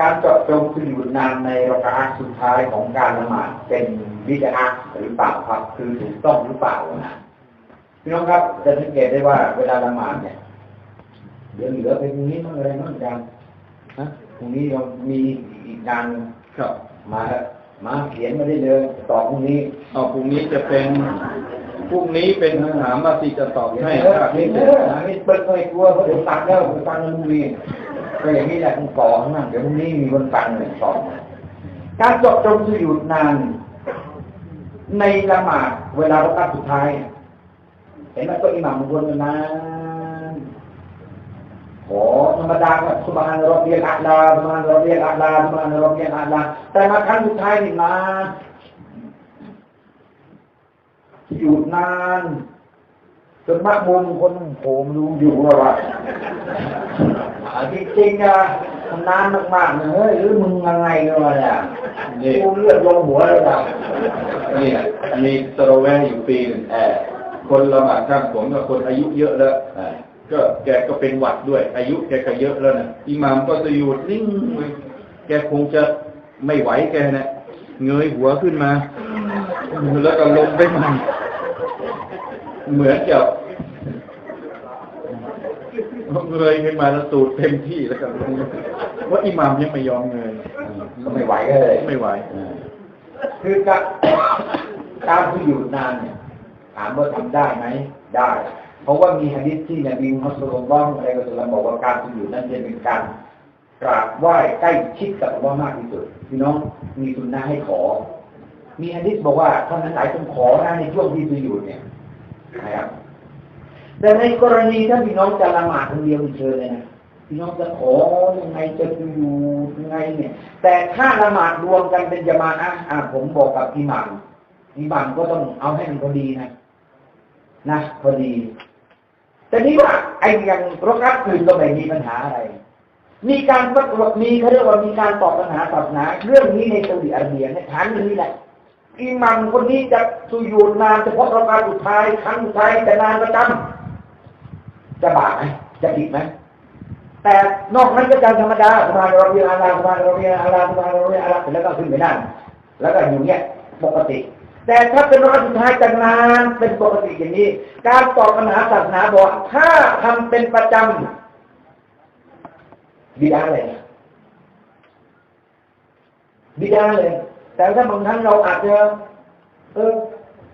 การเจาะจงสุญูดนานในรากาอะห์สุดท้ายของการละหมาดเป็นวิดอะห์หรือเปล่าครับ คือถูกต้องหรือเปล่านะพี่น้องครับจะสังเกตได้ว่าเวลาละหมาดเนี่ยเดี๋ยวเหลือไปพรุ่งนี้มั่งอะไรมั่งกันนะพรุ่งนี้เรามีอีกงานหนึ่งครับมามาเขียนมาได้เลยตอบพรุ่งนี้เอาพรุ่งนี้จะเป็นพรุ่งนี้เป็นคำถามว่าที่จะตอบให้เออครับเขียนเอออันนี้เปิดไม่กลัวเพราะเดี๋ยวตัดแล้วเดี๋ยวตัดเงินพรุ่ งนี้ก็อย่างนี้แหละต้องต่อข้างน้าเดี๋ยวพรุ่งนี้มีคนฟังเลยสอนการจาะจงสุดนาน ในละหมาดเวลาเราตัดสุดท้าย เห็นไหมตัวอิหม่ามบางคนนานโอ้ธรรมดาสุบานรอบเรียนอัลลาสุบานรอบเรียนอัลลาสุบานรอบเรียนอัลลาแต่มาครั้งสุดท้ายนี่มาอยู่นาน จนมักมุมคนโผมรู้อยู่ว่าว่าอ่าจริงๆอะมันนานมากๆเลยเฮ้ยหรือมึงยังไงเนี่ยวะเนี่ยนี่กูเลือดลงหัวแล้วนะนี่มีสโลแวน์อยู่ปีหนึ่งเออคนละหมาดข้างผมกับคนอายุเยอะแล้วเออก็แกก็เป็นหวัดด้วย อายุแกก็เยอะแล้วนะอิหมามก็จะอยู่นิ่งเลยแกคงจะไม่ไหวแกนะเงยหัวขึ้นมา แล้วก็ลงไปใหมันเหมือนกับ เงยขึ้นมาแล้วสูดเต็มที่แล้วก็ลงว่าอิหมามยังไม่ยอมเงยก็ไม่ไหวก็เลยไม่ไหวคือการการที่อยู่นานเนี่ยถามว่าทำได้ไหมได้ เพราะว่ามีฮะดิษที่นบีมุฮัมมัดสุลลัลลอฮุอะลัยฮิวะสัลลัมบอกว่าการที่อยู่นั้นจะเป็นการกราบไหว้ใกล้ชิดกับอัลลอฮ์มากที่สุดพี่น้องมีสุนนะให้ขอ มีฮะดิษบอกว่าท่านนั้นหลายต้องขอนะในช่วงที่อยู่เนี่ยนะครับ แต่ในกรณีถ้าพี่น้องจะละหมาดคนเดียวเชิญเลยนะพี่น้องจะขอยังไงจะอยู่ยังไงเนี่ย แต่ถ้าละหมาดรวมกันเป็นจามาอะห์อะผมบอกกับอิหมัมอิหมัมก็ต้องเอาให้มันพอดีนะนะพอดีแต่นี้ว่าไอ้ยังรกัดอื่นก็ไม่มีปัญหาอะไร มีการประกวดมีเขาเรียกว่ามีการตอบปัญหาศาสนาเรื่องนี้ในซาอุดิอาระเบียในฐานนี้แหละอิหมัมคนนี้จะสุญูดนานเฉพาะรากาสุดท้ายครั้งสุดท้ายแต่นานประจำ จะบาปไหมจะผิดไหมแต่นอกนั้นก็จะธรรมดาสมาเราเรียนอาลาสมาเราเรียนอาลาสมาเราเรียนอาลาเสร็จแล้วก็ขึ้นไปนั่งแล้วก็อยู่เนี้ยปกติ แต่ถ้าเป็นรากสุดท้ายจะนานเป็นปกติอย่างนี้ การตอบปัญหาศาสนาบอกถ้าทำเป็นประจำบิดาเลยบิดาเลย แต่ถ้าบางครั้งเราอาจจะเออ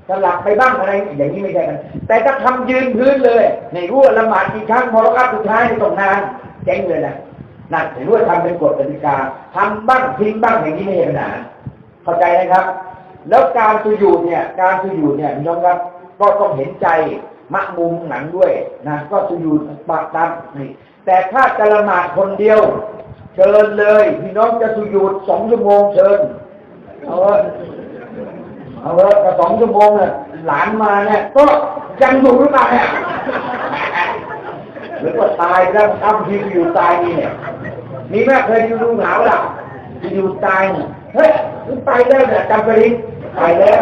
สลับไปบ้างอะไรอย่างนี้ไม่ได้กันแต่ถ้าทำยืนพื้นเลยในรู้วละหมาดกี่ครั้งพอรอบสุดท้ายในตรงนานเจ๊งเลยนะนั่นถือว่าทำเป็นกฎกติกาทำบ้างทิ้งบ้างอย่างนี้ไม่ใช่ปัญหาเข้าใจนะครับ แล้วการสุญูดเนี่ย การสุญูดเนี่ยน้องครับก็ต้องเห็นใจมะมุมหนังด้วยนะก็สุญูดปากตามนี่แต่ถ้าจะละหมาดคนเดียว เชิญเลยพี่น้องจะสุญูดสองชั่วโมงเชิญเออ เอาเถอะก็สองชั่วโมงเนี่ยหลานมาเนี่ย ก็ยังอยู่หรือเปล่าเนี่ยหรือว่าตายแล้วทำทีอยู่ตายนี่เนี่ยมีแม่เคยดูดูหนาวล่ะอยู่ตายเนี่ยเฮ้ยไปแล้วเนี่ยจำกระดิ่งไปแล้ว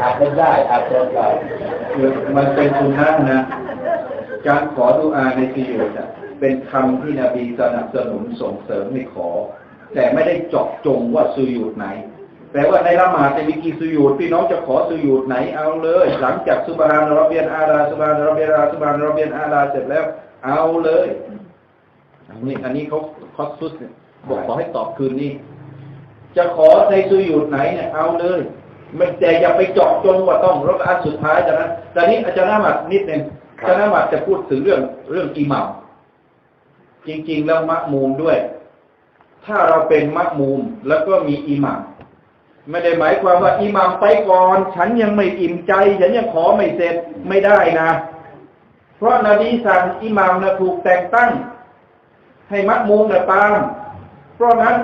อาจจะได้อาจจะได้คือมันเป็นสุนนะนะการขอดุอาในซีโอดอะเป็นคำที่นบีสนับสนุนส่งเสริมให้ขอ แต่ไม่ได้เจาะจงว่าสุยูดไหน แปลว่าในละหมาดจะมีกี่สุยูดพี่น้องจะขอสุยูดไหนเอาเลย หลังจากสุบฮานรอบเบียนอาลาสุบฮานรอบเบียนอาลาสุบฮานรอบเบียนอาลาเสร็จแล้ว เอาเลยอันนี้อันนี้เขาคอสซุสเนี่ยบอกขอให้ตอบคืนนี้ จะขอในสุยูดไหนเนี่ยเอาเลยไม่แต่อย่าไปเจาะจงว่าต้องรบอันสุดท้ายจากนั้นแต่นี้อาจารย์นามัดนิดหนึ่งอาจารย์นามัดจะพูดถึงเรื่องเรื่องอิหมัมจริง ๆ แล้วมะมูมด้วย ถ้าเราเป็นมะมูมแล้วก็มีอิหมัม ไม่ได้หมายความว่าอิหมัมไปก่อน ฉันยังไม่อิ่มใจ ฉันยังขอไม่เสร็จไม่ได้นะ เพราะนบีสั่งอิหมัมนะถูกแต่งตั้ง ให้มะมูมนะตาม เพราะนั้น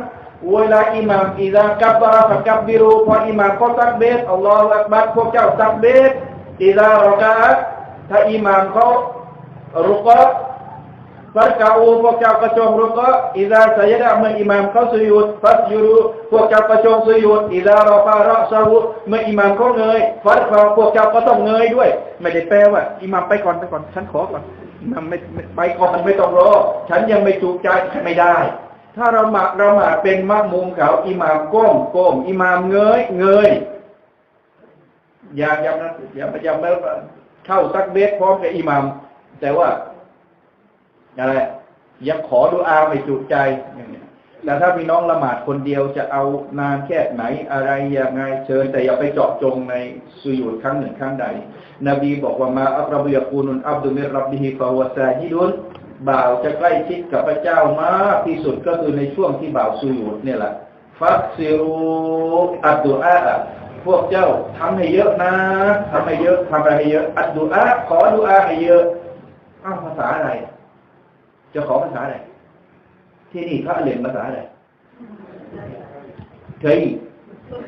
เวลาอิหมัมอิซากับบาระฟักับบิรูพออิหมัมเขาตักเบสอัลลอฮฺอักบัรพวกเจ้าตักเบสอิซารอกาถ้าอิหมัมเขารุกะ ฟัดกาอูพวกเจ้ากระจงรุกะอิซาสยดะเมื่ออิหมัมเขาสุยุดฟัดยูรุพวกเจ้ากระจงสุยุดอิซารอฟาระซาหุเมื่ออิหมัมเขาเงยฟัดเขาพวกเจ้าก็ต้องเงยด้วย ไม่ได้แปลว่าอิหมัมไปก่อนไปก่อนฉันขอก่อนอิหมัมไม่ไม่ไปก่อนไม่ต้องรอ ฉันยังไม่จูกใจไม่ได้ ถ้าเราหมาเราหมาเป็นมะมุมเขาอิหมามก้มก้มอิหมามเงยเงยอย่าอย่าอย่าอย่ามาเข้าสักเบสพร้อมกับอิหมามแต่ว่า อะไรยังขอดูอาไม่จุใจอย่างเนี้ยแต่ถ้าพี่น้องละหมาดคนเดียวจะเอานานแค่ไหนอะไรยังไงเชิญ แต่อย่าไปเจาะจงในสุยุดครั้งหนึ่งครั้งใด นบีบอกว่ามาอับรบุยาคูนุนอับดุมิรับบิฮิฟาวซาฮิดุนบ่าวจะใกล้ชิดกับพระเจ้ามากที่สุดก็คือในช่วงที่บ่าวสุยุดเนี่ยแหละฟักซิรูอัดดูอาพวกเจ้าทำให้เยอะนะทำให้เยอะทำอะไรให้เยอะ อัดดูอาขอดูอาให้เยอะอ้าวภาษาอะไร จะขอภาษาอะไร ที่นี่พระเรียนภาษาอะไรเคย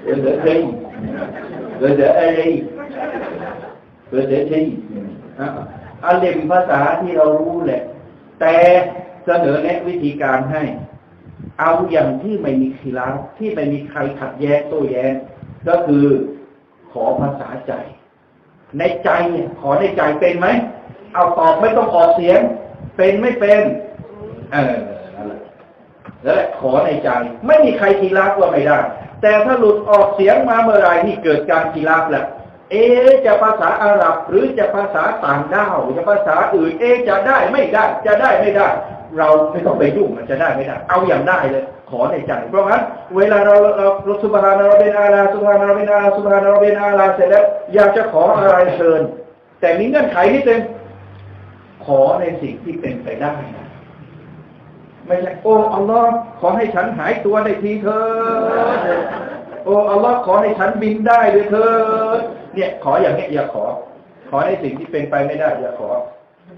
เดี๋ยวเดี๋ยวเคยเดี๋ยวเดี๋ยวอะไรเดี๋ยเดี๋ยวที่อะอาเรียนภาษาที่เรารู้แหละ แต่เสนอแนะวิธีการให้ เอาอย่างที่ไม่มีขีลาที่ไม่มีใครขัดแย้งโต้แย้งก็คือขอภาษาใจ ในใจเนี่ยขอในใจเป็นไหม เอาตอบไม่ต้องออกเสียง เป็นไม่เป็นเออนั่นแหละแล้วแหละขอในใจ ไม่มีใครขีลาฟว่าไม่ได้ แต่ถ้าหลุดออกเสียงมาเมื่อไรนี่เกิดการขีลาฟแหละเอจะภาษาอาหรับหรือจะภาษาต่างด้าวจะภาษาอื่น เอจะได้ไม่ได้ จะได้ไม่ได้ เราไม่ต้องไปยุ่งมันจะได้ไม่ได้ เอาอย่างได้เลย ขอในใจ เพราะงั้นเวลาเราเราเราสุบฮานาเราเบนอาลาสุบฮานาเราเบนอาลาสุบฮานาเราเบนอาลาเสร็จแล้วอยากจะขออะไรเชิญ แต่มีเงื่อนไขนิดนึง อในสิ่งที่เป็นไปได้นะไม่ใช่โอ้อัลลอฮ์ขอให้ฉันหายตัวได้ทีเถอะโอ้อัลลอฮ์ขอให้ฉันบินได้เลยเถอะเนี่ย ขออย่างเนี้ยอย่าขอ ขอในสิ่งที่เป็นไปไม่ได้ อย่าขอ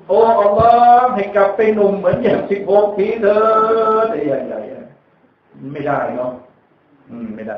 โอ้อัลลอฮ์ให้กลับไปหนุ่มเหมือนอย่างสิบหกทีเถอะแต่ใหญ่ๆไม่ได้เนาะอืม ไม่ได้